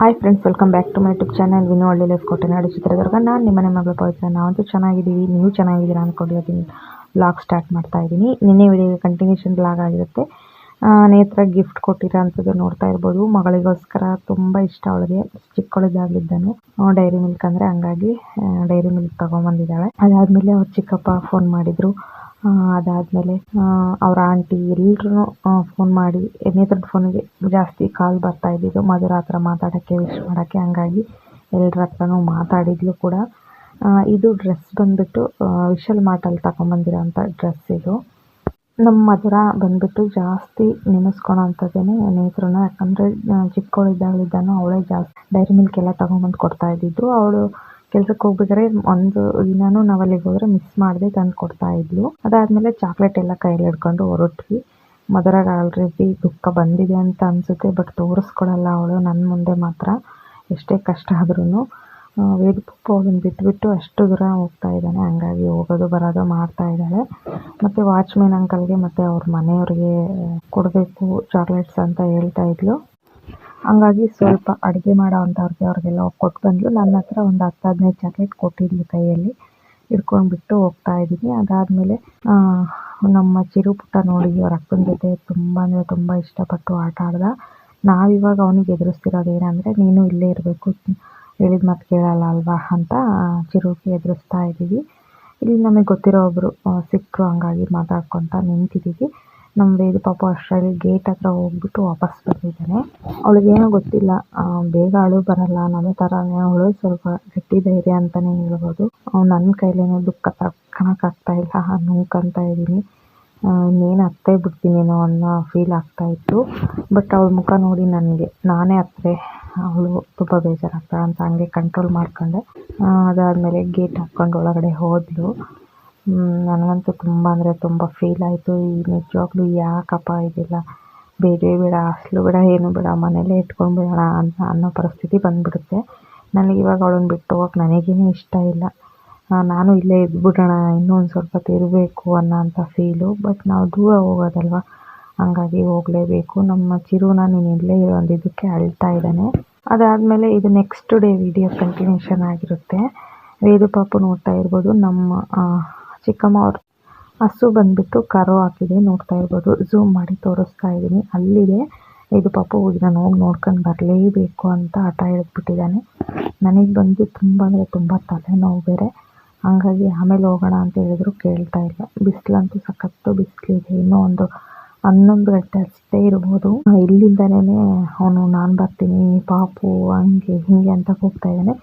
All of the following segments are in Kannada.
Hi friends welcome back to my YouTube channel Vino Halli life ಕೋಟೆನಾಡು ಚಿತ್ರದುರ್ಗ ನಾನು ನಿಮ್ಮನೆ ಮಗಳು ಪವಿತ್ರ. ನಾವಂತೂ ಚೆನ್ನಾಗಿದ್ದೀವಿ. ನೀವು ಚೆನ್ನಾಗಿದ್ದೀರಾ ಅಂದ್ಕೊಂಡಿದ್ದೀನಿ ಬ್ಲಾಗ್ ಸ್ಟಾರ್ಟ್ ಮಾಡ್ತಾ ಇದ್ದೀನಿ. ನಿನ್ನೆ ವಿಡಿಯೋಗೆ ಕಂಟಿನ್ಯೂಷನ್ ಬ್ಲಾಗ್ ಆಗಿರುತ್ತೆ. ನೇತ್ರ ಗಿಫ್ಟ್ ಕೊಟ್ಟಿರೋ ಅಂಥದ್ದು ನೋಡ್ತಾ ಇರ್ಬೋದು. ಮಗಳಿಗೋಸ್ಕರ ತುಂಬ ಇಷ್ಟ ಅವಳಿಗೆ. ಚಿಕ್ಕವಳಿದ್ದಾಗಲಿದ್ದಾನು. ಡೈರಿ ಮಿಲ್ಕ್ ಅಂದರೆ ಹಂಗಾಗಿ ಡೈರಿ ಮಿಲ್ಕ್ ತೊಗೊಂಬಂದಿದ್ದಾಳೆ. ಅದಾದಮೇಲೆ ಅವ್ರ ಚಿಕ್ಕಪ್ಪ ಫೋನ್ ಮಾಡಿದರು. ಅದಾದಮೇಲೆ ಅವರ ಆಂಟಿ ಎಲ್ಲರೂ ಫೋನ್ ಮಾಡಿ ನೇತ್ರದ ಫೋನಿಗೆ ಜಾಸ್ತಿ ಕಾಲ್ ಬರ್ತಾ ಇದ್ದಿದ್ದು ಮಧುರ ಹತ್ರ ಮಾತಾಡೋಕ್ಕೆ ವಿಶ್ ಮಾಡೋಕ್ಕೆ, ಹಂಗಾಗಿ ಎಲ್ಲರ ಹತ್ರನೂ ಮಾತಾಡಿದ್ಲು ಕೂಡ. ಇದು ಡ್ರೆಸ್ ಬಂದ್ಬಿಟ್ಟು ವಿಶಲ್ ಮಾರ್ಟಲ್ಲಿ ಅಂಥ ಡ್ರೆಸ್ ಇದು. ನಮ್ಮ ಮಧುರ ಬಂದ್ಬಿಟ್ಟು ಜಾಸ್ತಿ ನೆನೆಸ್ಕೊಳೋ ಅಂಥದ್ದೇನೆ ನೇತ್ರನ ಯಾಕಂದರೆ ಚಿಕ್ಕವಳಿದ್ದಾಗಲಿದ್ದಾನು ಅವಳೇ ಜಾಸ್ತಿ ಡೈರಿ ಮಿಲ್ಕ್ ಎಲ್ಲ ತಗೊಂಬಂದು ಕೊಡ್ತಾ ಇದ್ದಿದ್ದು. ಅವಳು ಕೆಲ್ಸಕ್ಕೆ ಹೋಗ್ಬೇಕಾದ್ರೆ ಒಂದು ದಿನಾನೂ ನಾವು ಅಲ್ಲಿಗೆ ಹೋದ್ರೆ ಮಿಸ್ ಮಾಡದೆ ತಂದು ಕೊಡ್ತಾ ಇದ್ಲು. ಅದಾದ್ಮೇಲೆ ಚಾಕ್ಲೇಟ್ ಎಲ್ಲ ಕೈಯಲ್ಲಿ ಹಿಡ್ಕೊಂಡು ಹೊರಟ್ವಿ. ಮದರಾಗ ಆಲ್ರೆಡಿ ದುಃಖ ಬಂದಿದೆ ಅಂತ ಅನ್ಸುತ್ತೆ ಬಟ್ ತೋರಿಸ್ಕೊಡಲ್ಲ ಅವಳು ನನ್ನ ಮುಂದೆ ಮಾತ್ರ ಎಷ್ಟೇ ಕಷ್ಟ ಆದ್ರೂ ವೇದ ಪಪ್ಪ ಅವಳನ್ನ ಬಿಟ್ಬಿಟ್ಟು ಅಷ್ಟು ದೂರ ಹೋಗ್ತಾ ಇದ್ದಾನೆ, ಹಂಗಾಗಿ ಹೋಗೋದು ಬರೋದು ಮಾಡ್ತಾ ಇದ್ದಾಳೆ. ಮತ್ತು ವಾಚ್ಮೆನ್ ಅಂಕಲ್ಗೆ ಮತ್ತು ಅವ್ರ ಮನೆಯವ್ರಿಗೆ ಕೊಡಬೇಕು ಚಾಕ್ಲೇಟ್ಸ್ ಅಂತ ಹೇಳ್ತಾ ಇದ್ಲು. ಹಂಗಾಗಿ ಸ್ವಲ್ಪ ಅಡುಗೆ ಮಾಡೋ ಅಂಥವ್ರಿಗೆ ಅವ್ರಿಗೆಲ್ಲ ಕೊಟ್ಟು ಬಂದ್ಲು. ನನ್ನ ಹತ್ರ ಒಂದು ಹತ್ತು ಹದಿನೈದು ಚಾಕ್ಲೇಟ್ ಕೊಟ್ಟಿದ್ಲು ಕೈಯಲ್ಲಿ. ಹಿಡ್ಕೊಂಡ್ಬಿಟ್ಟು ಹೋಗ್ತಾ ಇದ್ದೀನಿ. ಅದಾದಮೇಲೆ ನಮ್ಮ ಚಿರು ಪುಟ್ಟ ನೋಡಿ, ಅವ್ರ ಅಕ್ಕನ ಜೊತೆ ತುಂಬ ಅಂದರೆ ತುಂಬ ಇಷ್ಟಪಟ್ಟು ಆಟ ಆಡ್ದ. ನಾವಿವಾಗ ಅವನಿಗೆ ಎದುರಿಸ್ತಿರೋದು ಏನಂದರೆ, ನೀನು ಇಲ್ಲೇ ಇರಬೇಕು. ಹೇಳಿದ ಮಾತು ಕೇಳಲ್ಲ ಅಲ್ವಾ ಅಂತ ಚಿರುಗೆ ಎದುರಿಸ್ತಾ ಇದ್ದೀವಿ. ಇಲ್ಲಿ ನಮಗೆ ಗೊತ್ತಿರೋ ಒಬ್ಬರು ಸಿಕ್ಕರು ಹಂಗಾಗಿ ಮಾತಾಡ್ಕೊತ ನಿಂತಿದ್ದೀವಿ. ನಮ್ಮ ವೇದ ಪಾಪ ಅಷ್ಟರಲ್ಲಿ ಗೇಟ್ ಹತ್ರ ಹೋಗ್ಬಿಟ್ಟು ವಾಪಸ್ ಬಂದಿದ್ದಾನೆ ಅವಳಿಗೇನೋ ಗೊತ್ತಿಲ್ಲ ಬೇಗ ಅಳು ಬರಲ್ಲ ನಮ್ಮ ಥರನೇ ಅವಳು ಸ್ವಲ್ಪ ಗಟ್ಟಿ ಧೈರ್ಯ ಅಂತಾನೆ ಹೇಳ್ಬೋದು. ನನ್ನ ಕೈಲೇನೋ ದುಃಖ ತಡ್ಕೊಳಕ್ಕಾಗ್ತಾ ಇಲ್ಲ ನೂಕಂತ ಇದ್ದೀನಿ. ಇನ್ನೇನು ಹತ್ತೇ ಬಿಡ್ತೀನೇನೋ ಅನ್ನೋ ಫೀಲ್ ಆಗ್ತಾ ಇತ್ತು. ಬಟ್ ಅವಳ ಮುಖ ನೋಡಿ ನನಗೆ, ನಾನೇ ಅತ್ತೆ, ಅವಳು ತುಂಬ ಬೇಜಾರಾಗ್ತಾಳೆ ಅಂತ ಹಂಗೆ ಕಂಟ್ರೋಲ್ ಮಾಡ್ಕೊಂಡೆ. ಅದಾದಮೇಲೆ ಗೇಟ್ ಹಾಕ್ಕೊಂಡು ಒಳಗಡೆ ಹೋದ್ಲು. ನನಗಂತೂ ತುಂಬ ಅಂದರೆ ತುಂಬ ಫೀಲ್ ಆಯಿತು. ಈ ನಿಜವಾಗ್ಲೂ ಯಾಕಪ್ಪ ಇದೆಲ್ಲ? ಬೇರೆ ಬೇಡ, ಅಸಲು ಬೇಡ, ಏನು ಬೇಡ, ಮನೇಲೇ ಇಟ್ಕೊಂಡು ಬಿಡೋಣ ಅಂತ ಅನ್ನೋ ಪರಿಸ್ಥಿತಿ ಬಂದುಬಿಡುತ್ತೆ. ನನಗೆ ಇವಾಗ ಅವಳನ್ನ ಬಿಟ್ಟು ಹೋಗಕ್ಕೆ ನನಗೇನು ಇಷ್ಟ ಇಲ್ಲ. ನಾನು ಇಲ್ಲೇ ಇದ್ಬಿಡೋಣ ಇನ್ನೂ ಒಂದು ಸ್ವಲ್ಪ ಹೊತ್ತು ಇರಬೇಕು ಅಂತ ಫೀಲು ಬಟ್ ನಾವು ದೂರ ಹೋಗೋದಲ್ವ? ಹಂಗಾಗಿ ಹೋಗಲೇಬೇಕು. ನಮ್ಮ ಚಿರುನ ನೀನು ಇಲ್ಲೇ ಒಂದು ಇದಕ್ಕೆ ಅಳ್ತಾ ಇದ್ದಾನೆ. ಅದಾದಮೇಲೆ ಇದು ನೆಕ್ಸ್ಟ್ ಡೇ ವಿಡಿಯೋ ಕಂಟಿನ್ಯೂಷನ್ ಆಗಿರುತ್ತೆ. ವೇದು ಪಾಪು ನೋಡ್ತಾ ಇರ್ಬೋದು. ನಮ್ಮ ಅವ್ರ ಹಸು ಬಂದ್ಬಿಟ್ಟು ಕರು ಹಾಕಿದೆ, ನೋಡ್ತಾ ಇರ್ಬೋದು. ಝೂಮ್ ಮಾಡಿ ತೋರಿಸ್ತಾ ಇದ್ದೀನಿ. ಅಲ್ಲಿದೆ. ಇದು ಹೋಗಿ ನಾನು ಹೋಗಿ ನೋಡ್ಕೊಂಡು ಬರಲೇಬೇಕು ಅಂತ ಹಠ ಹಿಡಿದ್ಬಿಟ್ಟಿದ್ದಾನೆ ನನಗೆ ಬಂದು ತುಂಬ ಅಂದರೆ ತುಂಬ ತಲೆನೋವು ಬೇರೆ. ಹಂಗಾಗಿ ಆಮೇಲೆ ಹೋಗೋಣ ಅಂತ ಹೇಳಿದ್ರು ಕೇಳ್ತಾ ಇಲ್ಲ. ಬಿಸಿಲಂತೂ ಸಖತ್ತು ಬಿಸಿಲಿದೆ ಇನ್ನೂ ಒಂದು ಹನ್ನೊಂದು ಗಂಟೆ ಅಷ್ಟೇ ಇರ್ಬೋದು. ಇಲ್ಲಿಂದನೇ ಅವನು ನಾನು ಬರ್ತೀನಿ, ಪಾಪು ಹಂಗೆ ಹಿಂಗೆ ಅಂತ ಹೋಗ್ತಾ ಇದ್ದಾನೆ.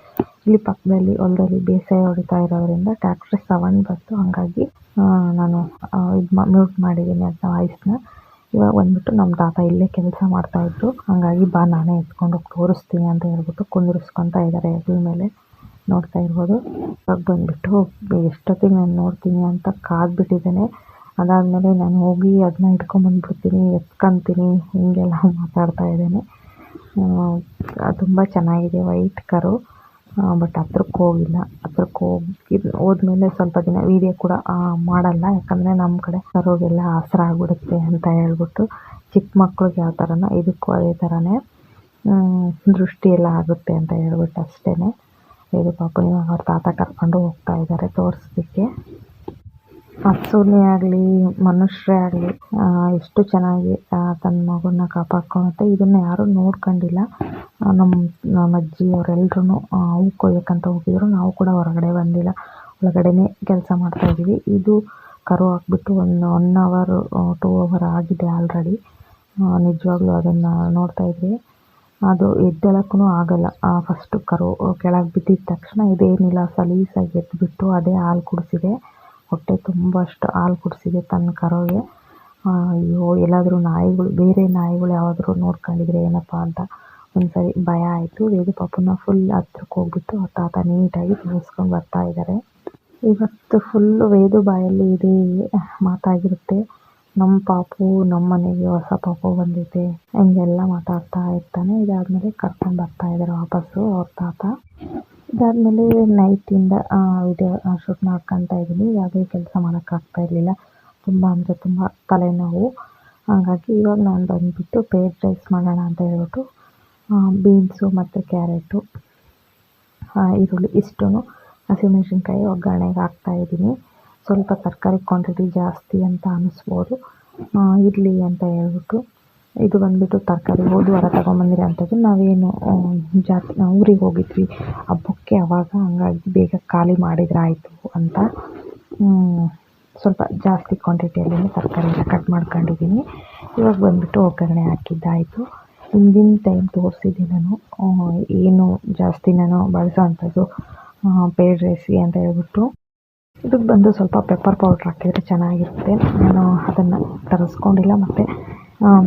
ಇಲ್ಲಿ ಪಕ್ಕದಲ್ಲಿ ಹೊಲದಲ್ಲಿ ಬೇಸಾಯ ಹೊಡಿತಾ ಇರೋದ್ರಿಂದ ಟ್ಯಾಕ್ಟ್ರ್ ಸೌಂಡ್ ಬಂತು. ಹಾಗಾಗಿ ನಾನು ಇದು ಮ್ಯೂಟ್ ಮಾಡಿದ್ದೀನಿ ಅಂತ ವಾಯ್ಸ್ನ ಇವಾಗ ಬಂದ್ಬಿಟ್ಟು ನಮ್ಮ ತಾತ ಇಲ್ಲೇ ಕೆಲಸ ಮಾಡ್ತಾ ಇದ್ರು. ಹಾಗಾಗಿ ಬಾ, ನಾನೇ ಎತ್ಕೊಂಡು ಹೋಗಿ ತೋರಿಸ್ತೀನಿ ಅಂತ ಹೇಳ್ಬಿಟ್ಟು ಕುಂದಿರಿಸ್ಕೊತಾ ಇದ್ದಾರೆ ಹೆಗಲ ಮೇಲೆ. ನೋಡ್ತಾ ಇರ್ಬೋದು. ಇವಾಗ ಬಂದ್ಬಿಟ್ಟು ಎಷ್ಟೊತ್ತಿಗೆ ನಾನು ನೋಡ್ತೀನಿ ಅಂತ ಕಾದ್ಬಿಟ್ಟಿದ್ದೇನೆ ಅದಾದಮೇಲೆ ನಾನು ಹೋಗಿ ಅದನ್ನ ಹಿಡ್ಕೊಂಬಂದ್ಬಿಡ್ತೀನಿ, ಎತ್ಕೊಂತೀನಿ, ಹೀಗೆಲ್ಲ ಮಾತಾಡ್ತಾ ಇದ್ದೇನೆ. ತುಂಬ ಚೆನ್ನಾಗಿದೆ ವೈಟ್ ಕರು. ಬಟ್ ಹತ್ರಕ್ಕೆ ಹೋಗಿಲ್ಲ. ಹತ್ರಕ್ಕೆ ಹೋಗಿ ಹೋದ್ಮೇಲೆ ಸ್ವಲ್ಪ ದಿನ ವೀಡಿಯೋ ಕೂಡ ಮಾಡಲ್ಲ. ಯಾಕಂದರೆ ನಮ್ಮ ಕಡೆ ಸರೋಗೆಲ್ಲ ಆಸರ ಆಗಿಬಿಡುತ್ತೆ ಅಂತ ಹೇಳ್ಬಿಟ್ಟು ಚಿಕ್ಕ ಮಕ್ಳಿಗೆ ಯಾವ ಥರನೋ ಇದಕ್ಕೂ ಅದೇ ಥರನೇ ದೃಷ್ಟಿ ಎಲ್ಲ ಆಗುತ್ತೆ ಅಂತ ಹೇಳ್ಬಿಟ್ಟು ಅಷ್ಟೇ ಇದು ಪಾಪ, ಇವಾಗ ಅವ್ರ ತಾತ ಕರ್ಕೊಂಡು ಹೋಗ್ತಾ ಇದ್ದಾರೆ ತೋರಿಸ್ಲಿಕ್ಕೆ. ಹಸುನೇ ಆಗಲಿ, ಮನುಷ್ಯರೇ ಆಗಲಿ ಎಷ್ಟು ಚೆನ್ನಾಗಿ ತನ್ನ ಮಗುನ ಕಾಪಾಡ್ಕೊಳುತ್ತೆ. ಇದನ್ನು ಯಾರೂ ನೋಡ್ಕೊಂಡಿಲ್ಲ. ನಮ್ಮ ನಮ್ಮ ಅಜ್ಜಿ ಅವರೆಲ್ಲರೂ ಹೂ ಕೊಯ್ಯಕ್ಕಂತ ಹೋಗಿದ್ರು. ನಾವು ಕೂಡ ಹೊರಗಡೆ ಬಂದಿಲ್ಲ. ಒಳಗಡೆನೇ ಕೆಲಸ ಮಾಡ್ತಾ ಇದ್ದೀವಿ. ಇದು ಕರು ಹಾಕ್ಬಿಟ್ಟು ಒಂದು ಒನ್ ಅವರ್ ಟೂ ಅವರ್ ಆಗಿದೆ ಆಲ್ರೆಡಿ. ನಿಜವಾಗ್ಲೂ ಅದನ್ನು ನೋಡ್ತಾ ಇದ್ವಿ. ಅದು ಎದ್ದೇಳಕ್ಕೂ ಆಗಲ್ಲ. ಫಸ್ಟು ಕರು ಕೆಳಗೆ ಬಿದ್ದಿದ ತಕ್ಷಣ ಇದೇನಿಲ್ಲ, ಸಲೀಸಾಗಿ ಎದ್ದುಬಿಟ್ಟು ಅದೇ ಹಾಲು ಕುಡಿಸಿದೆ. ಹೊಟ್ಟೆ ತುಂಬ ಅಷ್ಟು ಹಾಲು ಕುಡಿಸಿದೆ ತನ್ನ ಕರುಗೆ. ಅಯ್ಯೋ, ಎಲ್ಲಾದರೂ ನಾಯಿಗಳು, ಬೇರೆ ನಾಯಿಗಳು ಯಾವಾದರೂ ನೋಡ್ಕೊಂಡಿದ್ರೆ ಏನಪ್ಪ ಅಂತ ಒಂದ್ಸರಿ ಭಯ ಆಯಿತು. ವೇದು ಪಾಪನ ಫುಲ್ ಹತ್ರಕ್ಕೆ ಹೋಗ್ಬಿಟ್ಟು ತಾತ ನೀಟಾಗಿ ತಿನ್ನಿಸ್ಕೊಂಡು ಬರ್ತಾ ಇದ್ದಾರೆ ಇವತ್ತು ಫುಲ್ಲು ವೇದು ಬಾಯಲ್ಲಿ ಇದೇ ಮಾತಾಗಿರುತ್ತೆ. ನಮ್ಮ ಪಾಪು ನಮ್ಮ ಮನೆಗೆ ಹೊಸ ಪಾಪು ಬಂದಿದೆ. ಹಂಗೆಲ್ಲ ಮಾತಾಡ್ತಾ ಇರ್ತಾನೆ. ಇದಾದಮೇಲೆ ಕರ್ಕೊಂಡು ಬರ್ತಾ ಇದ್ದಾರೆ ವಾಪಸ್ಸು ಅವ್ರ ತಾತ. ಇದಾದಮೇಲೆ ನೈಟಿಂದ ವಿಡಿಯೋ ಶೂಟ್ ಮಾಡ್ಕೊತಾ ಇದ್ದೀನಿ. ಯಾವುದೇ ಕೆಲಸ ಮಾಡೋಕ್ಕಾಗ್ತಾ ಇರಲಿಲ್ಲ. ತುಂಬ ಅಂದರೆ ತುಂಬ ತಲೆನೋವು. ಹಾಗಾಗಿ ಇವಾಗ ನಾನು ಬಂದುಬಿಟ್ಟು ಪೇರ್ ರೈಸ್ ಮಾಡೋಣ ಅಂತ ಹೇಳ್ಬಿಟ್ಟು ಬೀನ್ಸು ಮತ್ತು ಕ್ಯಾರೆಟು ಈರುಳ್ಳಿ ಇಷ್ಟು ಹಸಿಮೆಣ್ಸಿನ್ಕಾಯಿ ಒಗ್ಗರಣೆಗೆ ಹಾಕ್ತಾ ಇದ್ದೀನಿ. ಸ್ವಲ್ಪ ತರಕಾರಿ ಕ್ವಾಂಟಿಟಿ ಜಾಸ್ತಿ ಅಂತ ಅನ್ನಿಸ್ಬೋದು ಇರಲಿ ಅಂತ ಹೇಳ್ಬಿಟ್ಟು. ಇದು ಬಂದ್ಬಿಟ್ಟು ತರಕಾರಿ ಹೋದ ವಾರ ತಗೊಂಬಂದಿರೋಂಥದ್ದು ನಾವೇನು ಜಾತ್ ಊರಿಗೆ ಹೋಗಿದ್ವಿ. ಹಬ್ಬಕ್ಕೆ ಅವಾಗ ಹಂಗಾಗಿ ಬೇಗ ಖಾಲಿ ಮಾಡಿದರೆ ಆಯಿತು ಅಂತ ಸ್ವಲ್ಪ ಜಾಸ್ತಿ ಕ್ವಾಂಟಿಟಿಯಲ್ಲಿ ತರಕಾರಿ ಎಲ್ಲ ಕಟ್ ಮಾಡ್ಕೊಂಡಿದ್ದೀನಿ. ಇವಾಗ ಬಂದ್ಬಿಟ್ಟು ಒಗ್ಗರಣೆ ಹಾಕಿದ್ದಾಯಿತು. ಹಿಂದಿನ ಟೈಮ್ ತೋರಿಸಿದ್ದೆ ನಾನು ಏನು ಜಾಸ್ತಿ ನಾನು ಬಳಸೋ ಅಂಥದ್ದು ರೆಸಿಪಿ ಅಂತ ಹೇಳ್ಬಿಟ್ಟು. ಇದಕ್ಕೆ ಬಂದು ಸ್ವಲ್ಪ ಪೆಪ್ಪರ್ ಪೌಡ್ರ್ ಹಾಕಿದರೆ ಚೆನ್ನಾಗಿರುತ್ತೆ. ನಾನು ಅದನ್ನು ತರಿಸ್ಕೊಂಡಿಲ್ಲ, ಮತ್ತು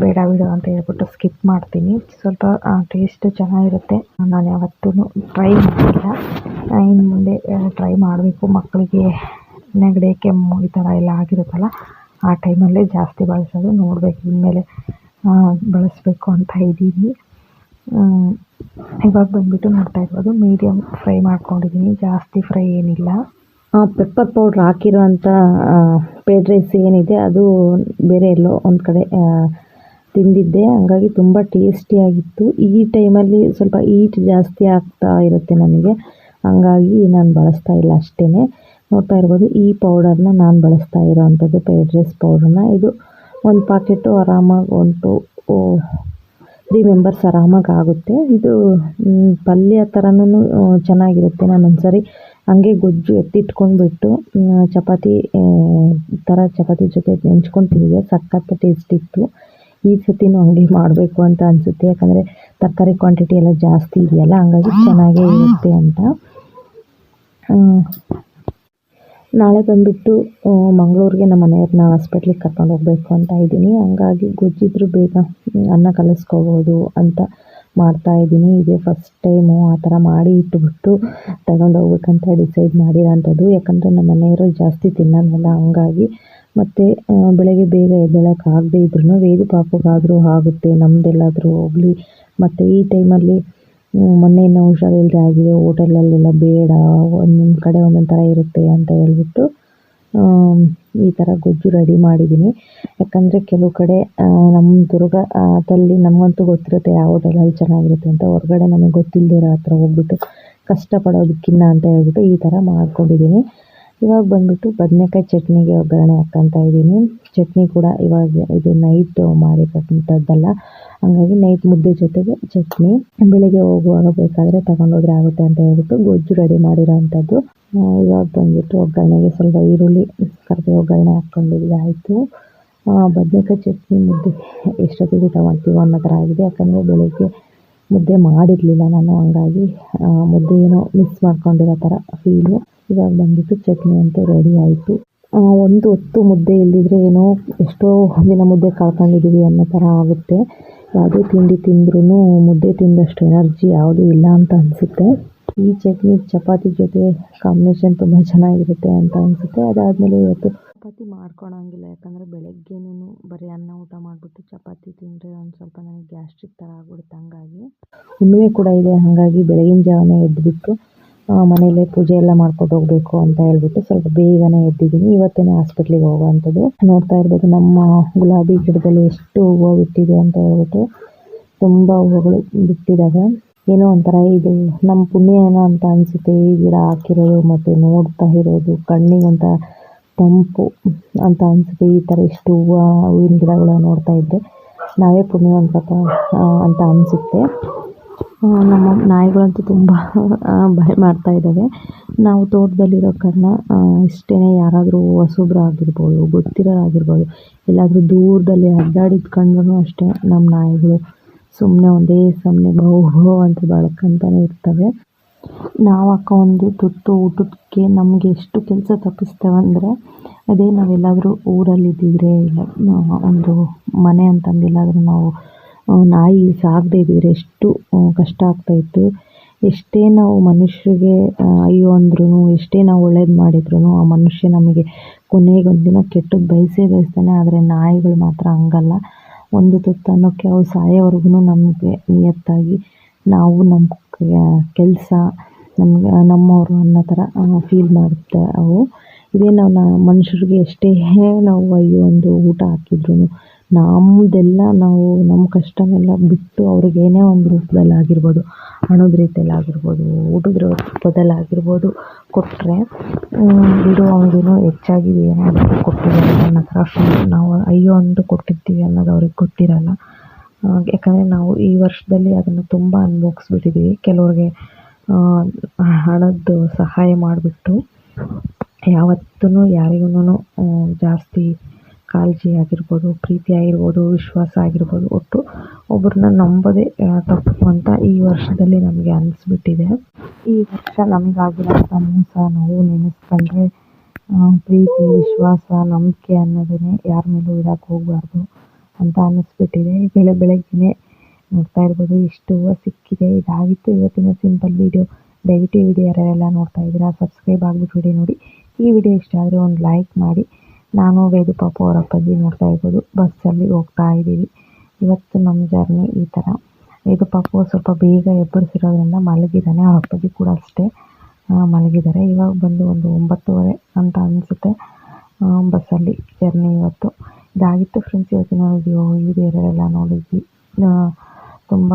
ಬೇಡ, ಬಿಡು ಅಂತ ಹೇಳ್ಬಿಟ್ಟು ಸ್ಕಿಪ್ ಮಾಡ್ತೀನಿ. ಸ್ವಲ್ಪ ಟೇಸ್ಟ್ ಚೆನ್ನಾಗಿರುತ್ತೆ. ನಾನು ಯಾವತ್ತೂ ಟ್ರೈ ಮಾಡಿಲ್ಲ ಇನ್ನು ಮುಂದೆ ಟ್ರೈ ಮಾಡಬೇಕು. ಮಕ್ಕಳಿಗೆ ನೆಗಡಿ, ಕೆಮ್ಮು ಈ ಥರ ಎಲ್ಲ ಆಗಿರುತ್ತಲ್ಲ, ಆ ಟೈಮಲ್ಲೇ ಜಾಸ್ತಿ ಬಳಸೋದು ನೋಡಬೇಕು. ಇನ್ಮೇಲೆ ಬಳಸಬೇಕು ಅಂತ ಇದ್ದೀನಿ. ಇವಾಗ ಬಂದುಬಿಟ್ಟು ನೋಡ್ತಾ ಇರ್ಬೋದು ಮೀಡಿಯಮ್ ಫ್ರೈ ಮಾಡ್ಕೊಂಡಿದ್ದೀನಿ. ಜಾಸ್ತಿ ಫ್ರೈ ಏನಿಲ್ಲ. ಪೆಪ್ಪರ್ ಪೌಡ್ರ್ ಹಾಕಿರೋಂಥ ಪೇಡ್ ರೈಸ್ ಏನಿದೆ, ಅದು ಬೇರೆ ಎಲ್ಲೋ ಒಂದು ಕಡೆ ತಿಂದಿದ್ದೆ. ಹಂಗಾಗಿ ತುಂಬ ಟೇಸ್ಟಿಯಾಗಿತ್ತು ಈ ಟೈಮಲ್ಲಿ ಸ್ವಲ್ಪ ಈಟ್ ಜಾಸ್ತಿ ಆಗ್ತಾ ಇರುತ್ತೆ ನನಗೆ. ಹಂಗಾಗಿ ನಾನು ಬಳಸ್ತಾ ಇಲ್ಲ ಅಷ್ಟೇ ನೋಡ್ತಾ ಇರ್ಬೋದು, ಈ ಪೌಡರ್ನ ನಾನು ಬಳಸ್ತಾ ಇರೋವಂಥದ್ದು ಪೇಡ್ ರೈಸ್ ಪೌಡರ್ನ ಇದು ಒಂದು ಪಾಕೆಟು ಆರಾಮಾಗಿ ಒಂದು ತ್ರೀ ಮೆಂಬರ್ಸ್ ಆರಾಮಾಗಿ ಆಗುತ್ತೆ. ಇದು ಪಲ್ಯ ಥರನೂ ಚೆನ್ನಾಗಿರುತ್ತೆ ನಾನು ಸರಿ ಹಂಗೆ ಗೊಜ್ಜು ಎತ್ತಿಟ್ಕೊಂಡ್ಬಿಟ್ಟು ಚಪಾತಿ ಥರ ಚಪಾತಿ ಜೊತೆ ನೆಂಚ್ಕೊಂಡು ತಿಂದಿದ್ದೆ. ಸಖತ್ತು ಟೇಸ್ಟ್ ಇತ್ತು. ಈ ಸತಿನೂ ಹಂಗೆ ಮಾಡಬೇಕು ಅಂತ ಅನಿಸುತ್ತೆ. ಯಾಕಂದರೆ ತರಕಾರಿ ಕ್ವಾಂಟಿಟಿ ಎಲ್ಲ ಜಾಸ್ತಿ ಇದೆಯಲ್ಲ, ಹಂಗಾಗಿ ಚೆನ್ನಾಗೇ ಇರುತ್ತೆ ಅಂತ. ನಾಳೆ ಬಂದುಬಿಟ್ಟು ಮಂಗಳೂರಿಗೆ ನಮ್ಮ ಮನೆಯವ್ರನ್ನ ಹಾಸ್ಪಿಟ್ಲಿಗೆ ಕರ್ಕೊಂಡು ಹೋಗಬೇಕು ಅಂತ ಇದ್ದೀನಿ. ಹಂಗಾಗಿ ಗೊಜ್ಜಿದ್ರು ಬೇಗ ಅನ್ನ ಕಲಿಸ್ಕೋಬೋದು ಅಂತ ಮಾಡ್ತಾ ಇದ್ದೀನಿ. ಇದೇ ಫಸ್ಟ್ ಟೈಮು ಆ ಥರ ಮಾಡಿ ಇಟ್ಬಿಟ್ಟು ತಗೊಂಡು ಹೋಗ್ಬೇಕಂತ ಡಿಸೈಡ್ ಮಾಡಿರೋಂಥದ್ದು ಯಾಕಂದರೆ ನಮ್ಮ ಮನೆಯವರು ಜಾಸ್ತಿ ತಿನ್ನೋಲ್ಲ ಹಂಗಾಗಿ. ಮತ್ತು ಬೆಳಗ್ಗೆ ಬೇಗ ಎದ್ದೇಳೋಕ್ಕಾಗದೇ ಇದ್ರೂ ವೇದು ಪಾಪಗಾದರೂ ಆಗುತ್ತೆ. ನಮ್ಮದೆಲ್ಲಾದರೂ ಹೋಗಲಿ. ಮತ್ತು ಈ ಟೈಮಲ್ಲಿ ಮೊನ್ನೆ ಇನ್ನೂ ಹುಷಾರಿಲ್ಲದೆ ಆಗಿದೆ. ಹೋಟೆಲಲ್ಲೆಲ್ಲ ಬೇಡ. ಒಂದೊಂದು ಕಡೆ ಒಂದೊಂದು ಥರ ಇರುತ್ತೆ ಅಂತ ಹೇಳ್ಬಿಟ್ಟು ಈ ಥರ ಗೊಜ್ಜು ರೆಡಿ ಮಾಡಿದ್ದೀನಿ. ಯಾಕಂದರೆ ಕೆಲವು ಕಡೆ ನಮ್ಮ ದುರ್ಗದಲ್ಲಿ ನಮಗಂತೂ ಗೊತ್ತಿರುತ್ತೆ ಯಾವ ಹೋಟೆಲಲ್ಲಿ ಚೆನ್ನಾಗಿರುತ್ತೆ ಅಂತ. ಹೊರಗಡೆ ನಮಗೆ ಗೊತ್ತಿಲ್ಲದೆ ಇರೋ ಹತ್ರ ಹೋಗ್ಬಿಟ್ಟು ಕಷ್ಟಪಡೋದಕ್ಕಿಂತ ಅಂತ ಹೇಳ್ಬಿಟ್ಟು ಈ ಥರ ಮಾಡ್ಕೊಂಡಿದ್ದೀನಿ. ಇವಾಗ ಬಂದ್ಬಿಟ್ಟು ಬದನೆಕಾಯಿ ಚಟ್ನಿಗೆ ಒಗ್ಗರಣೆ ಹಾಕ್ಕೊತಾ ಇದ್ದೀನಿ. ಚಟ್ನಿ ಕೂಡ ಇವಾಗ ಇದು ನೈಟ್ ಮಾಡಿರ್ತಕ್ಕಂಥದ್ದಲ್ಲ. ಹಂಗಾಗಿ ನೈಟ್ ಮುದ್ದೆ ಜೊತೆಗೆ ಚಟ್ನಿ. ಬೆಳಿಗ್ಗೆ ಹೋಗುವಾಗ ಬೇಕಾದರೆ ತಗೊಂಡೋದ್ರೆ ಆಗುತ್ತೆ ಅಂತ ಹೇಳ್ಬಿಟ್ಟು ಗೊಜ್ಜು ರೆಡಿ ಮಾಡಿರೋ ಅಂಥದ್ದು ಇವಾಗ ಬಂದ್ಬಿಟ್ಟು ಒಗ್ಗರಣೆಗೆ ಸ್ವಲ್ಪ ಈರುಳ್ಳಿ ಕರ್ಬೇ ಒಗ್ಗರಣೆ ಹಾಕ್ಕೊಂಡಿದ್ದಾಯಿತು ಬದನೆಕಾಯಿ ಚಟ್ನಿ ಮುದ್ದೆ ಎಷ್ಟೊತ್ತಿಗೆ ಊಟ ಮಾಡ್ತೀವೋ ಅನ್ನೋ ಥರ ಆಗಿದೆ. ಯಾಕಂದರೆ ಬೆಳಿಗ್ಗೆ ಮುದ್ದೆ ಮಾಡಿರಲಿಲ್ಲ ನಾನು. ಹಂಗಾಗಿ ಮುದ್ದೆ ಏನೋ ಮಿಸ್ ಮಾಡ್ಕೊಂಡಿರೋ ಥರ ಫೀಲು ಇವಾಗ ಬಂದ್ಬಿಟ್ಟು ಚಟ್ನಿ ಅಂತೂ ರೆಡಿ ಆಯಿತು. ಒಂದು ಹೊತ್ತು ಮುದ್ದೆ ಇಲ್ಲದಿದ್ರೆ ಏನೋ ಎಷ್ಟೋ ದಿನ ಮುದ್ದೆ ಕಳ್ಕೊಂಡಿದ್ದೀವಿ ಅನ್ನೋ ಥರ ಆಗುತ್ತೆ. ಯಾವುದೇ ತಿಂಡಿ ತಿಂದ್ರೂ ಮುದ್ದೆ ತಿಂದಷ್ಟು ಎನರ್ಜಿ ಯಾವುದೂ ಇಲ್ಲ ಅಂತ ಅನಿಸುತ್ತೆ. ಈ ಚಟ್ನಿ, ಚಪಾತಿ ಜೊತೆ ಕಾಂಬಿನೇಷನ್ ತುಂಬ ಚೆನ್ನಾಗಿರುತ್ತೆ ಅಂತ ಅನಿಸುತ್ತೆ. ಅದಾದಮೇಲೆ ಇವತ್ತು ಚಪಾತಿ ಮಾಡ್ಕೊಳಂಗಿಲ್ಲ. ಯಾಕಂದರೆ ಬೆಳಗ್ಗೆನೂ ಬರೀ ಅನ್ನ ಊಟ ಮಾಡಿಬಿಟ್ಟು ಚಪಾತಿ ತಿಂದರೆ ಒಂದು ಸ್ವಲ್ಪ ನನಗೆ ಗ್ಯಾಸ್ಟ್ರಿಕ್ ಥರ ಆಗ್ಬಿಡುತ್ತೆ ಹಂಗಾಗಿ. ಹುಣ್ಣಿಮೆ ಕೂಡ ಇದೆ. ಹಾಗಾಗಿ ಬೆಳಗಿನ ಜಾವನೇ ಎದ್ದುಬಿಟ್ಟು ಮನೇಲೆ ಪೂಜೆ ಎಲ್ಲ ಮಾಡ್ಕೊಂಡು ಹೋಗಬೇಕು ಅಂತ ಹೇಳ್ಬಿಟ್ಟು ಸ್ವಲ್ಪ ಬೇಗನೆ ಎದ್ದಿದ್ದೀನಿ. ಇವತ್ತೇನೆ ಹಾಸ್ಪಿಟ್ಲಿಗೆ ಹೋಗುವಂಥದ್ದು. ನೋಡ್ತಾ ಇರ್ಬೋದು ನಮ್ಮ ಗುಲಾಬಿ ಗಿಡದಲ್ಲಿ ಎಷ್ಟು ಹೂವು ಬಿಟ್ಟಿದೆ ಅಂತ ಹೇಳ್ಬಿಟ್ಟು ತುಂಬ ಹೂವುಗಳು ಬಿಟ್ಟಿದ್ದಾವೆ. ಏನೋ ಒಂಥರ ಇದು ನಮ್ಮ ಪುಣ್ಯ ಏನೋ ಅಂತ ಅನಿಸುತ್ತೆ. ಈ ಗಿಡ ಹಾಕಿರೋದು ಮತ್ತು ನೋಡ್ತಾ ಇರೋದು ಕಣ್ಣಿಗಂತ ತಂಪು ಅಂತ ಅನಿಸುತ್ತೆ. ಈ ಥರ ಇಷ್ಟು ಹೂವು, ಹೂವಿನ ಗಿಡಗಳು ನೋಡ್ತಾ ಇದ್ದೆ. ನಾವೇ ಪುಣ್ಯವಂತಪ್ಪ ಅಂತ ಅನಿಸುತ್ತೆ. ನಮ್ಮ ನಾಯಿಗಳಂತೂ ತುಂಬ ಭಯ ಮಾಡ್ತಾ ಇದ್ದಾವೆ ನಾವು ತೋಟದಲ್ಲಿರೋ ಕಾರಣ ಇಷ್ಟೇ ಯಾರಾದರೂ ಹೊಸಬ್ರು ಆಗಿರ್ಬೋದು ಗೊತ್ತಿರೋರು ಆಗಿರ್ಬೋದು ಎಲ್ಲಾದರೂ ದೂರದಲ್ಲಿ ಅಡ್ಡಾಡಿದ ಕಂಡ್ರೂ ಅಷ್ಟೇ ನಮ್ಮ ನಾಯಿಗಳು ಸುಮ್ಮನೆ ಒಂದೇ ಸಮನೆ ಬಹು ಅಂತ ಬಳಕಂತಾನೆ ಇರ್ತವೆ. ನಾವು ಅಕ್ಕ ಒಂದು ತುತ್ತು ಊಟಕ್ಕೆ ನಮಗೆ ಎಷ್ಟು ಕೆಲಸ ತಪ್ಪಿಸ್ತೇವೆ ಅಂದರೆ ಅದೇ ನಾವೆಲ್ಲಾದರೂ ಊರಲ್ಲಿದ್ದಿದ್ರೆ ಇಲ್ಲ ಒಂದು ಮನೆ ಅಂತಂದು ಎಲ್ಲಾದರೂ ನಾವು ನಾಯಿ ಸಾಕದೇ ಇದ್ದಿದ್ರೆ ಎಷ್ಟು ಕಷ್ಟ ಆಗ್ತಾಯಿತ್ತು ಎಷ್ಟೇ ನಾವು ಮನುಷ್ಯರಿಗೆ ಅಯ್ಯೋ ಅಂದ್ರೂ ಎಷ್ಟೇ ನಾವು ಒಳ್ಳೇದು ಮಾಡಿದ್ರೂ ಆ ಮನುಷ್ಯ ನಮಗೆ ಕೊನೆಗೊಂದು ದಿನ ಕೆಟ್ಟದ್ದು ಬಯಸೇ ಬಯಸ್ತಾನೆ. ಆದರೆ ನಾಯಿಗಳು ಮಾತ್ರ ಹಂಗಲ್ಲ. ಒಂದು ತುತ್ತು ಅನ್ನೋಕ್ಕೆ ಅವು ಸಾಯೋವರೆಗೂ ನಮಗೆ ನಿಯತ್ತಾಗಿ ನಾವು ನಮ್ಮ ಕೆಲಸ, ನಮ್ಗೆ, ನಮ್ಮವರು ಅನ್ನೋ ಥರ ಫೀಲ್ ಮಾಡುತ್ತೆ ಅವು. ಇದೇ ನಾವು ಮನುಷ್ಯರಿಗೆ ಎಷ್ಟೇ ನಾವು ಅಯ್ಯೋ ಒಂದು ಊಟ ಹಾಕಿದ್ರೂ ನಮ್ಮದೆಲ್ಲ ನಾವು ನಮ್ಮ ಕಷ್ಟನೆಲ್ಲ ಬಿಟ್ಟು ಅವ್ರಿಗೆ ಏನೇ ಒಂದು ರೂಪದಲ್ಲಿ ಆಗಿರ್ಬೋದು, ಹಣದ ರೀತಿಯಲ್ಲಿ ಆಗಿರ್ಬೋದು, ಊಟದ ರೂಪದಲ್ಲಿ ಆಗಿರ್ಬೋದು ಕೊಟ್ಟರೆ ಬಿಡು, ಅವ್ನಿಗೇನೋ ಹೆಚ್ಚಾಗಿ ಏನಾದರೂ ಕೊಟ್ಟಿದ್ದಾರೆ ನನ್ನ ಹತ್ರ ನಾವು ಅಯ್ಯೋ ಅಂದು ಕೊಟ್ಟಿರ್ತೀವಿ ಅನ್ನೋದು ಅವ್ರಿಗೆ ಗೊತ್ತಿರಲ್ಲ. ಯಾಕಂದರೆ ನಾವು ಈ ವರ್ಷದಲ್ಲಿ ಅದನ್ನು ತುಂಬ ಅನುಭವಿಸ್ಬಿಟ್ಟಿದ್ದೀವಿ ಕೆಲವ್ರಿಗೆ ಹಣದ್ದು ಸಹಾಯ ಮಾಡಿಬಿಟ್ಟು ಯಾವತ್ತೂ ಯಾರಿಗೂ ಜಾಸ್ತಿ ಕಾಳಜಿ ಆಗಿರ್ಬೋದು, ಪ್ರೀತಿ ಆಗಿರ್ಬೋದು, ವಿಶ್ವಾಸ ಆಗಿರ್ಬೋದು, ಒಟ್ಟು ಒಬ್ಬರನ್ನ ನಂಬೋದೇ ತಪ್ಪು ಅಂತ ಈ ವರ್ಷದಲ್ಲಿ ನಮಗೆ ಅನಿಸ್ಬಿಟ್ಟಿದೆ. ಈ ವರ್ಷ ನಮಗಾಗಿರೋಂಥ ಮೋಸ ನಾವು ನೆನೆಸ್ಕೊಂಡ್ರೆ ಪ್ರೀತಿ, ವಿಶ್ವಾಸ, ನಂಬಿಕೆ ಅನ್ನೋದನ್ನೇ ಯಾರ ಮೇಲೂ ಇಡಕ್ಕೆ ಹೋಗಬಾರ್ದು ಅಂತ ಅನ್ನಿಸ್ಬಿಟ್ಟಿದೆ ಬೆಳೆ ಬೆಳಗ್ಗೆನೇ ನೋಡ್ತಾ ಇರ್ಬೋದು, ಇಷ್ಟು ಹೂವು ಸಿಕ್ಕಿದೆ, ಇದಾಗಿತ್ತು ಇವತ್ತಿನ ಸಿಂಪಲ್ ವಿಡಿಯೋ. ದಯವಿಟ್ಟು ವಿಡಿಯೋ ಯಾರೆಲ್ಲ ನೋಡ್ತಾ ಇದ್ದೀರಾ, ಸಬ್ಸ್ಕ್ರೈಬ್ ಆಗಿಬಿಟ್ಟು ವಿಡಿಯೋ ನೋಡಿ. ಈ ವಿಡಿಯೋ ಇಷ್ಟ ಆದರೆ ಒಂದು ಲೈಕ್ ಮಾಡಿ ನಾನು ವೇದು ಪಾಪು ಅವರ ಅಪ್ಪಾಜಿ ನೋಡ್ತಾ ಇರ್ಬೋದು. ಬಸ್ಸಲ್ಲಿ ಹೋಗ್ತಾ ಇದ್ದೀವಿ. ಇವತ್ತು ನಮ್ಮ ಜರ್ನಿ ಈ ಥರ ವೇದು ಪಾಪು ಸ್ವಲ್ಪ ಬೇಗ ಎಬ್ಬರಿಸಿರೋದ್ರಿಂದ ಮಲಗಿದ್ದಾನೆ. ಅವ್ರ ಅಪ್ಪಾಜಿ ಕೂಡ ಅಷ್ಟೇ ಮಲಗಿದ್ದಾರೆ. ಇವಾಗ ಬಂದು ಒಂದು ಒಂಬತ್ತುವರೆ ಅಂತ ಅನಿಸುತ್ತೆ. ಬಸ್ಸಲ್ಲಿ ಜರ್ನಿ ಇವತ್ತು. ಇದಾಗಿತ್ತು ಫ್ರೆಂಡ್ಸ್ ಇವತ್ತಿನ ವಿಡಿಯೋ ಈ ಯಾರೆಲ್ಲ ನೋಡಿದ್ವಿ. ತುಂಬ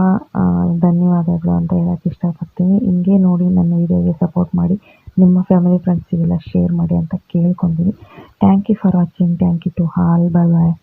ಧನ್ಯವಾದಗಳು ಅಂತ ಹೇಳೋಕ್ಕೆ ಇಷ್ಟಪಡ್ತೀನಿ. ಹಿಂಗೆ ನೋಡಿ ನನ್ನ ವಿಡಿಯೋಗೆ ಸಪೋರ್ಟ್ ಮಾಡಿ, ನಿಮ್ಮ ಫ್ಯಾಮಿಲಿ ಫ್ರೆಂಡ್ಸಿಗೆಲ್ಲ ಶೇರ್ ಮಾಡಿ ಅಂತ ಕೇಳ್ಕೊತೀನಿ Thank you for watching. Thank you to all. Bye bye.